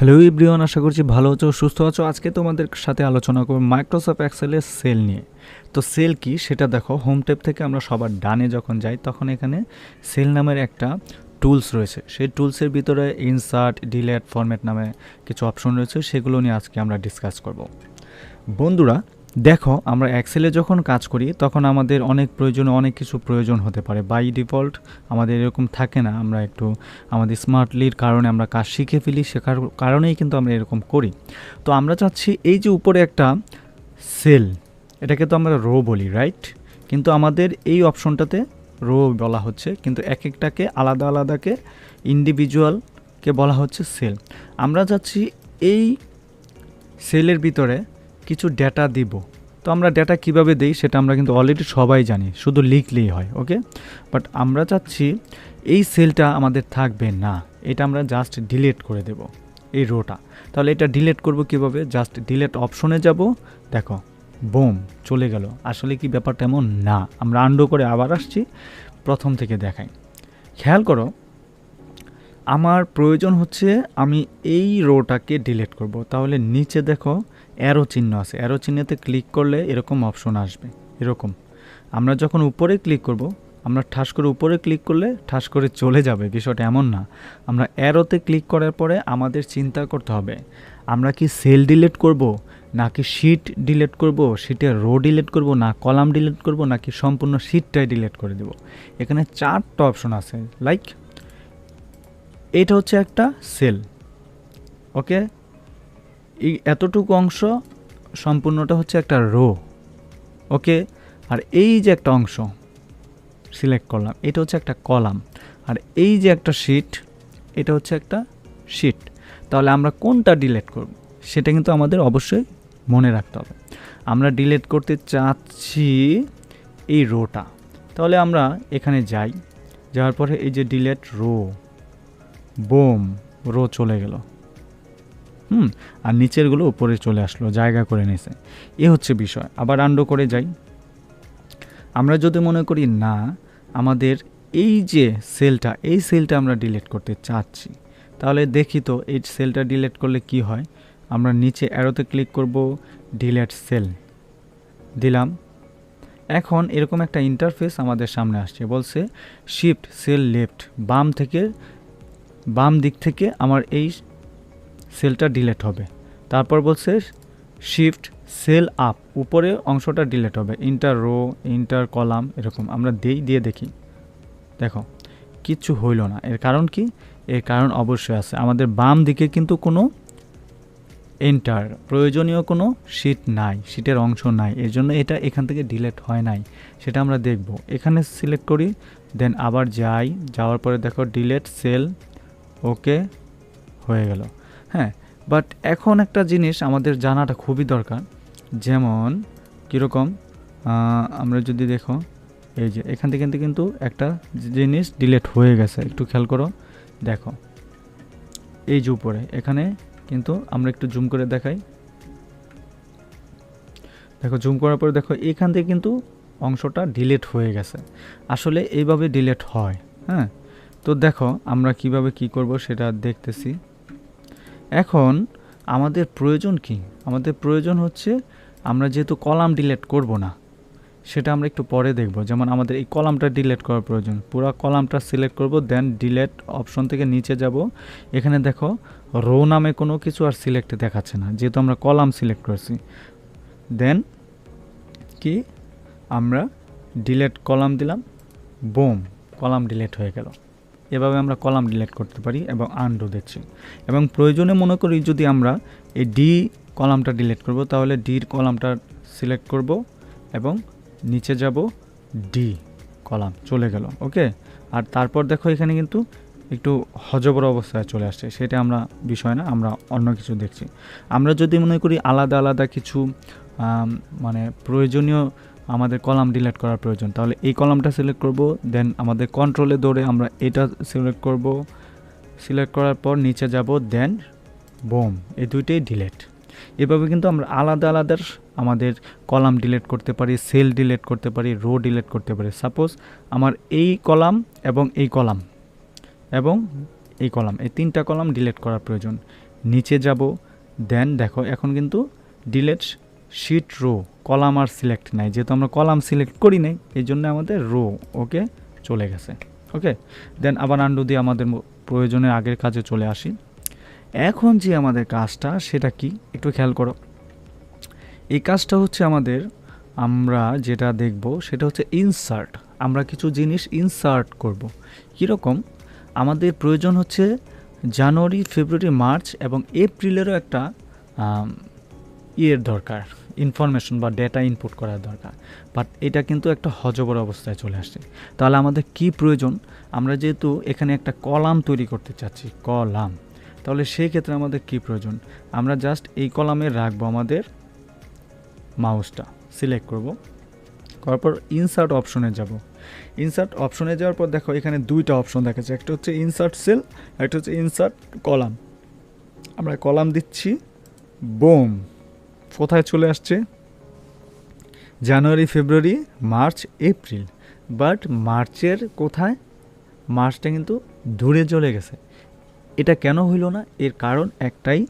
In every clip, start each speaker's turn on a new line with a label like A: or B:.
A: Hello ইব্রিয়ান আশা করছি ভালো আছো, সুস্থ আছো। আজকে তোমাদের সাথে আলোচনা করব মাইক্রোসফট এক্সেলের সেল নিয়ে। তো সেল কি? সেটা দেখো হোম টেপ থেকে আমরা সবার ডানে যখন যাই, তখন এখানে সেল নামের একটা টুলস রয়েছে। সেই টুলসের ভিতরে ইনসার্ট ডিলেট ফরম্যাট নামে কিছু অপশন রয়েছে, সেগুলো নিয়ে আজকে আমরা ডিসকাস করব। বন্ধুরা দেখো, আমরা এক্সেলে যখন কাজ করি, তখন আমাদের অনেক প্রয়োজনে, অনেক কিছু প্রয়োজন হতে পারে। বাই ডিফল্ট আমাদের এরকম থাকে না, আমরা একটু আমাদের স্মার্টলির কারণে আমরা কাজ শিখে ফেলি শেখার কারণেই কিন্তু আমরা এরকম করি। তো আমরা চাচ্ছি এই যে উপরে একটা সেল এটাকে তো আমরা রো বলি রাইট কিন্তু আমাদের এই অপশনটাতে রো বলা হচ্ছে, কিন্তু এক একটাকে আলাদা আলাদাকে ইন্ডিভিজুয়ালকে বলা হচ্ছে সেল আমরা চাচ্ছি এই সেলের ভিতরে কিছু ডেটা দিব। তো আমরা ডেটা কীভাবে দেই সেটা আমরা কিন্তু অলরেডি সবাই জানি, শুধু লিখলেই হয় ওকে বাট আমরা চাচ্ছি এই সেলটা আমাদের থাকবে না, এটা আমরা জাস্ট ডিলিট করে দেব, এই রোটা তাহলে এটা ডিলিট করব কীভাবে? জাস্ট ডিলিট অপশনে যাব, দেখো বোম চলে গেল। আসলে কি ব্যাপারটা এমন? না, আমরা আন্ডো করে আবার আসছি, প্রথম থেকে দেখাই। খেয়াল করো, আমার প্রয়োজন হচ্ছে আমি এই রোটাকে ডিলিট করব। তাহলে নিচে দেখো অ্যারো চিহ্ন আছে। অ্যারো চিহ্নেতে ক্লিক করলে এরকম অপশন আসবে। এরকম। আমরা যখন উপরে ক্লিক করব, আমরা ঠাস করে উপরে ক্লিক করলে ঠাস করে চলে যাবে। বিষয়টা এমন না। আমরা অ্যারোতে ক্লিক করার পরে আমাদের চিন্তা করতে হবে, আমরা কি সেল ডিলিট করব, নাকি শিট ডিলিট করব, শিটের রো ডিলিট করব, না কলাম ডিলিট করব, নাকি সম্পূর্ণ শিটটাই ডিলিট করে দেব। এখানে চারটা অপশন আছে। লাইক, এটা হচ্ছে একটা সেল। ওকে? এই এতটুকু অংশ সম্পূর্ণটা হচ্ছে একটা রো ওকে আর এই যে একটা অংশ সিলেক্ট করলাম, এটা হচ্ছে একটা কলাম আর এই যে একটা শিট এটা হচ্ছে একটা শিট তাহলে আমরা কোনটা ডিলেট করব? সেটা কিন্তু আমাদের অবশ্যই মনে রাখতে হবে। আমরা ডিলেট করতে চাচ্ছি এই রোটা তাহলে আমরা এখানে যাই, যাওয়ার পরে এই যে ডিলেট রো বোম রো চলে গেল। হুম, আর নিচেরগুলো উপরে চলে আসলো, জায়গা করে নিয়েছে এ হচ্ছে বিষয়। আবার আন্ডো করে যাই। আমরা যদি মনে করি, না, আমাদের এই যে সেলটা, এই সেলটা আমরা ডিলিট করতে চাচ্ছি, তাহলে দেখি তো এই সেলটা ডিলিট করলে কি হয়? আমরা নিচে অ্যারোতে ক্লিক করব ডিলেট সেল দিলাম। এখন এরকম একটা ইন্টারফেস আমাদের সামনে আসছে। বলছে শিফট সেল লেফট বাম থেকে, বাম দিক থেকে আমার এই সেলটা ডিলেট হবে। তারপর বলছে শিফট সেল আপ উপরে অংশটা ডিলেট হবে। ইন্টার রো ইন্টার কলাম এরকম। আমরা দেই, দিয়ে দেখি। দেখো, কিচ্ছু হইল না। এর কারণ কি? এর কারণ অবশ্যই আছে। আমাদের বাম দিকে কিন্তু কোনো এন্টার প্রয়োজনীয় কোনো শিট নাই শিটের অংশ নাই। এর জন্য এটা এখান থেকে ডিলেট হয় নাই। সেটা আমরা দেখব। এখানে সিলেক্ট করি দেন আবার যাই। যাওয়ার পরে দেখো ডিলেট সেল ওকে হয়ে গেল। হ্যাঁ বাট এখন একটা জিনিস আমাদের জানাটা খুবই দরকার। যেমন, কীরকম? আমরা যদি দেখো, এই যে এখান থেকে কিন্তু একটা জিনিস ডিলেট হয়ে গেছে, একটু খেয়াল করো। দেখো, এই যে উপরে, এখানে কিন্তু আমরা একটু জুম করে দেখাই। দেখো জুম করার পরে দেখো, এখান থেকে কিন্তু অংশটা ডিলেট হয়ে গেছে। আসলে এইভাবে ডিলেট হয় হ্যাঁ? তো দেখো, আমরা কীভাবে কি করব সেটা দেখতেছি। এখন আমাদের প্রয়োজন কি? আমাদের প্রয়োজন হচ্ছে আমরা যেহেতু কলাম ডিলেট করব না, সেটা আমরা একটু পরে দেখব। যেমন আমাদের এই কলামটা ডিলেট করার প্রয়োজন। পুরো কলামটা সিলেক্ট করব দেন ডিলেট অপশন থেকে নিচে যাব। এখানে দেখো রো নামে কোনো কিছু আর সিলেক্ট দেখাচ্ছে না, যেহেতু আমরা কলাম সিলেক্ট করছি। দেন কি? আমরা ডিলেট কলাম দিলাম বোম কলাম ডিলেট হয়ে গেল। এভাবে আমরা কলাম ডিলেট করতে পারি এবং আন্ডো দিচ্ছি এবং প্রয়োজনে মনে করি যদি আমরা এই ডি কলামটা ডিলেট করব, তাহলে ডির কলামটা সিলেক্ট করব এবং নিচে যাব ডি কলাম, চলে গেল, ওকে? আর তারপর দেখো এখানে কিন্তু একটু হজবর অবস্থায় চলে আসছে, সেটা আমরা, বিষয় না, আমরা অন্য কিছু দেখছি। আমরা যদি মনে করি আলাদা আলাদা কিছু মানে প্রয়োজনীয় আমাদের কলাম ডিলেট করার প্রয়োজন। তাহলে এই কলামটা সিলেক্ট করব দেন আমাদের কন্ট্রোলে দৌড়ে আমরা এটা সিলেক্ট করব। সিলেক্ট করার পর নিচে যাব দেন বোম এই দুইটাই ডিলেট এভাবে কিন্তু আমরা আলাদা আলাদা আমাদের কলাম ডিলেট করতে পারি সেল ডিলেট করতে পারি রো ডিলেট করতে পারি। সাপোজ আমার এই কলাম এবং এই কলাম এবং এই কলাম, এই তিনটা কলাম ডিলেট করার প্রয়োজন। নিচে যাব দেন দেখো, এখন কিন্তু ডিলেট শিট রো কলাম আর সিলেক্ট নাই। যেহেতু আমরা কলাম সিলেক্ট করি নাই, এই জন্য আমাদের রো ওকে চলে গেছে ওকে দেন আবার আন্ডু দিয়ে আমাদের প্রয়োজনের আগের কাজে চলে আসি। এখন যে আমাদের কাজটা, সেটা কি? একটু খেয়াল করো। এই কাজটা হচ্ছে আমাদের, আমরা যেটা দেখব, সেটা হচ্ছে ইনসার্ট আমরা কিছু জিনিস ইনসার্ট করব। কীরকম? আমাদের প্রয়োজন হচ্ছে জানুয়ারি, ফেব্রুয়ারি, মার্চ এবং এপ্রিলেরও একটা ইয়ের দরকার ইনফরমেশন বা ডেটা ইনপুট করার দরকার। বাট এটা কিন্তু একটা হজবর অবস্থায় চলে আসছে। তাহলে আমাদের কি প্রয়োজন? আমরা যেহেতু এখানে একটা কলাম তৈরি করতে চাচ্ছি, কলাম। তাহলে সেই ক্ষেত্রে আমাদের কি প্রয়োজন? আমরা জাস্ট এই কলামে রাখব আমাদের মাউসটা সিলেক্ট করব। করার পর ইনসার্ট অপশনে যাব। ইনসার্ট অপশনে যাওয়ার পর দেখো এখানে দুইটা অপশন দেখাচ্ছে একটা হচ্ছে ইনসার্ট সেল একটা হচ্ছে ইনসার্ট কলাম। আমরা কলাম দিচ্ছি বোম কোথায় চলে আসছে? জানুয়ারি, ফেব্রুয়ারি, মার্চ, এপ্রিল। বাট মার্চের কোথায়? মার্চটা কিন্তু দূরে চলে গেছে। এটা কেন হইল না? এর কারণ একটাই,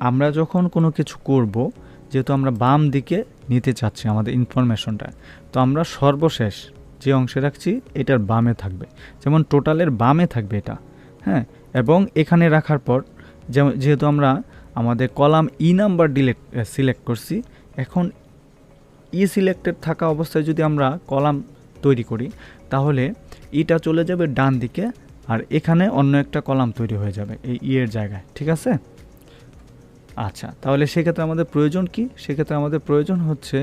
A: আমরা যখন কোনো কিছু করব, যেহেতু আমরা বাম দিকে নিতে চাচ্ছি আমাদের ইনফরমেশনটা তো আমরা সর্বশেষ যে অংশে রাখছি, এটার বামে থাকবে। যেমন টোটালের বামে থাকবে এটা হ্যাঁ? এবং এখানে রাখার পর যেহেতু আমরা আমাদের column E number delete select করছি। এখন ই সিলেক্টেড থাকা অবস্থায় যদি আমরা কলাম তৈরি করি, তাহলে ইটা চলে যাবে ডান দিকে, আর এখানে অন্য একটা কলাম তৈরি হয়ে যাবে এই ইয়ের জায়গায়, ঠিক আছে? আচ্ছা তাহলে সেক্ষেত্রে আমাদের প্রয়োজন কি? সেক্ষেত্রে আমাদের প্রয়োজন হচ্ছে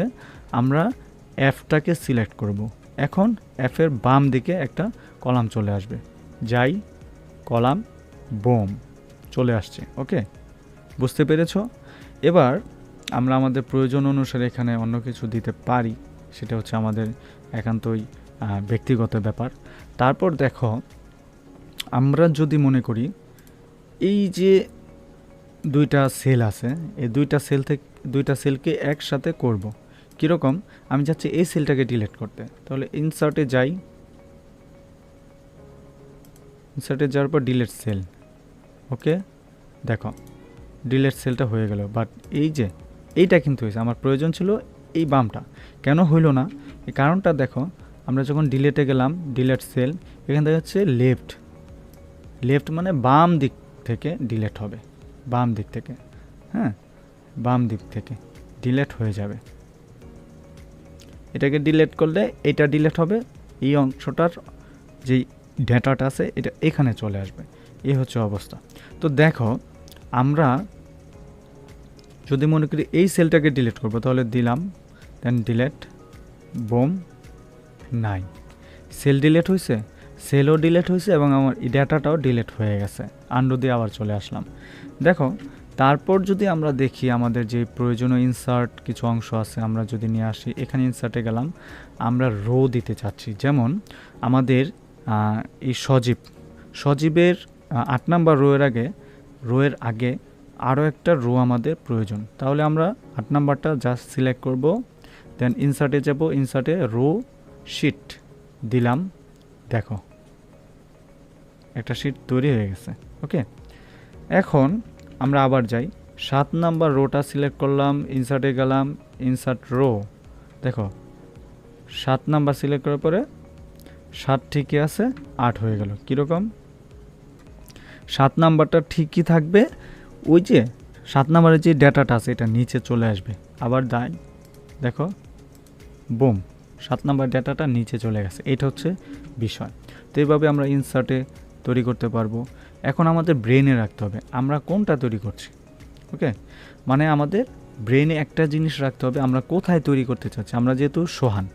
A: আমরা এফটাকে সিলেক্ট করব। এখন এফের বাম দিকে একটা কলাম চলে আসবে। যাই, কলাম, বোম, চলে আসছে ওকে বুঝতে পেরেছ? এবার আমরা আমাদের প্রয়োজন অনুসারে এখানে অন্য কিছু দিতে পারি, সেটা হচ্ছে আমাদের একান্তই ব্যক্তিগত ব্যাপার। তারপর দেখো, আমরা যদি মনে করি, এই যে দুইটা সেল আছে, এই দুইটা সেল থেকে, দুইটা সেলকে একসাথে করব। কীরকম? আমি চাচ্ছি এই সেলটাকে ডিলেট করতে। তাহলে ইনসার্টে যাই। ইনসার্টে যাওয়ার পর ডিলেট সেল। ওকে? দেখো। ডিলেট সেলটা হয়ে গেল। বাট এই যে, এইটা কিন্তু হয়েছে। আমার প্রয়োজন ছিল এই বামটা। কেন হইল না? এই কারণটা দেখো, আমরা যখন ডিলেটে গেলাম ডিলেট সেল এখান থেকে হচ্ছে লেফট লেফট মানে বাম দিক থেকে ডিলেট হবে। বাম দিক থেকে হ্যাঁ? বাম দিক থেকে ডিলেট হয়ে যাবে। এটাকে ডিলেট করলে এটা ডিলেট হবে। এই অংশটার যেই ডেটাটা আছে, এটা এখানে চলে আসবে। এই হচ্ছে অবস্থা। তো দেখো আমরা যদি মনে করি এই সেলটাকে ডিলিট করব, তাহলে দিলাম দেন ডিলেট বোম নাই সেল ডিলেট হয়েছে সেলও ডিলেট হয়েছে এবং আমার ডাটাটাও ডিলেট হয়ে গেছে। আন্ডু দিয়ে আবার চলে আসলাম। দেখো, তারপর যদি আমরা দেখি আমাদের যে প্রয়োজনীয় ইনসার্ট কিছু অংশ আছে, আমরা যদি নিয়ে আসি, এখানে ইনসার্টে গেলাম, আমরা রো দিতে চাচ্ছি। যেমন আমাদের এই সজীব, সজীবের আট নাম্বার রোয়ের আগে রোয়ের আগে আরও একটা রো আমাদের প্রয়োজন। তাহলে আমরা আট নাম্বারটা জাস্ট সিলেক্ট করব দেন ইনসার্টে যাব ইনসার্টে রো শিট দিলাম। দেখো, একটা শিট তৈরি হয়ে গেছে ওকে এখন আমরা আবার যাই। সাত নাম্বার রোটা সিলেক্ট করলাম ইনসার্টে গেলাম ইনসার্ট রো দেখো, সাত নাম্বার সিলেক্ট করার পরে সাত ঠিকই আছে, আট হয়ে গেল। কীরকম? সাত নাম্বারটা ঠিকই থাকবে। ওই যে সাত নাম্বারের যে ডেটাটা আছে, এটা নিচে চলে আসবে। আবার দায় দেখো, বোম, সাত নাম্বার ডেটাটা নিচে চলে গেছে। এটা হচ্ছে বিষয়। তো এইভাবে আমরা ইনসার্টে তৈরি করতে পারব। এখন আমাদের ব্রেনে রাখতে হবে, আমরা কোনটা তৈরি করছি? ওকে মানে আমাদের ব্রেনে একটা জিনিস রাখতে হবে, আমরা কোথায় তৈরি করতে চাচ্ছি? আমরা যেহেতু সোহান,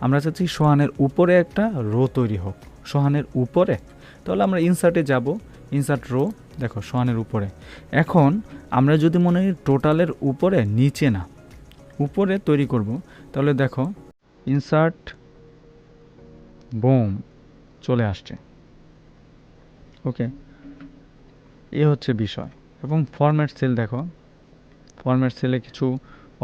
A: আমরা চাচ্ছি সোহানের উপরে একটা রো তৈরি হোক। সোহানের উপরে? তাহলে আমরা ইনসার্টে যাব। ইনসার্ট রো, দেখো সোহানের উপরে। এখন আমরা যদি মনে হয় টোটালের উপরে, নিচে না, উপরে তৈরি করব, তাহলে দেখো, ইনসার্ট বোম চলে আসছে। ওকে? এ হচ্ছে বিষয়। এবং ফরম্যাট সেল দেখো, ফরম্যাট সেলে কিছু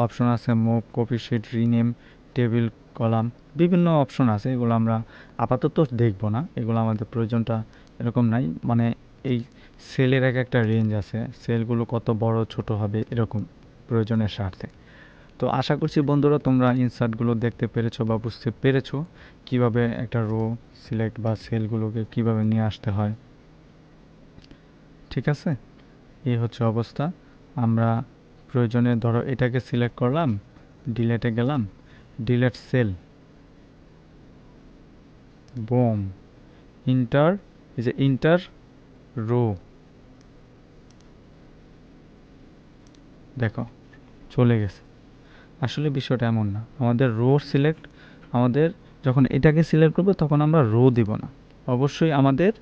A: অপশন আছে, move, copy sheet, rename, table, column, বিভিন্ন অপশন আছে, এগুলো আমরা আপাতত দেখব না, এগুলো আমাদের প্রয়োজনটা এরকম নাই। মানে এই সেলের এক একটা রেঞ্জ আছে, সেলগুলো কত বড়, ছোট হবে, এরকম প্রয়োজনের স্বার্থে। তো আশা করছি বন্ধুরা তোমরা ইনসার্টগুলো দেখতে পেরেছ বা বুঝতে পেরেছ কীভাবে একটা রো সিলেক্ট বা সেলগুলোকে কীভাবে নিয়ে আসতে হয়। ঠিক আছে? এই হচ্ছে অবস্থা। আমরা প্রয়োজনে ধরো এটাকে সিলেক্ট করলাম ডিলেটে গেলাম ডিলেট সেল বোম ইন্টার এই যে ইন্টার রো। দেখো, চলে গেছে। আসলে বিষয়টা এমন না। আমাদের রো সিলেক্ট আমাদের যখন এটাকে সিলেক্ট করব তখন আমরা রো দিব না। অবশ্যই আমাদের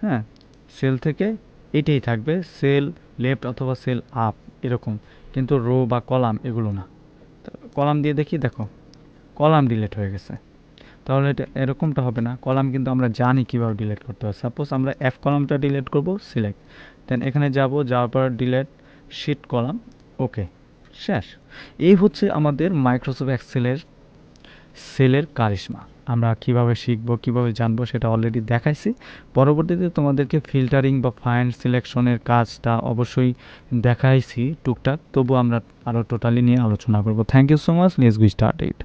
A: হ্যাঁ সেল থেকে এটাই থাকবে সেল লেফট অথবা সেল আপ এরকম। কিন্তু রো বা কলাম এগুলো না। কলাম দিয়ে দেখি, দেখো, কলাম ডিলিট হয়ে গেছে। তাহলে এটা এরকমটা হবে না। কলাম কিন্তু আমরা জানি কীভাবে ডিলেট করতে হয়। সাপোজ আমরা এফ কলামটা ডিলেট করব সিলেক্ট দেন এখানে যাব, যাওয়ার পর ডিলেট শিট কলাম ওকে শেষ। এই হচ্ছে আমাদের মাইক্রোসফট এক্সেলের সেলের কারিশমা। আমরা কীভাবে শিখব, কীভাবে জানব সেটা অলরেডি দেখাইছি। পরবর্তীতে তোমাদেরকে ফিল্টারিং বা ফাইন সিলেকশনের কাজটা অবশ্যই দেখাইছি টুকটাক। তবু আমরা আরও টোটালি নিয়ে আলোচনা করব। Thank you so much let's go start it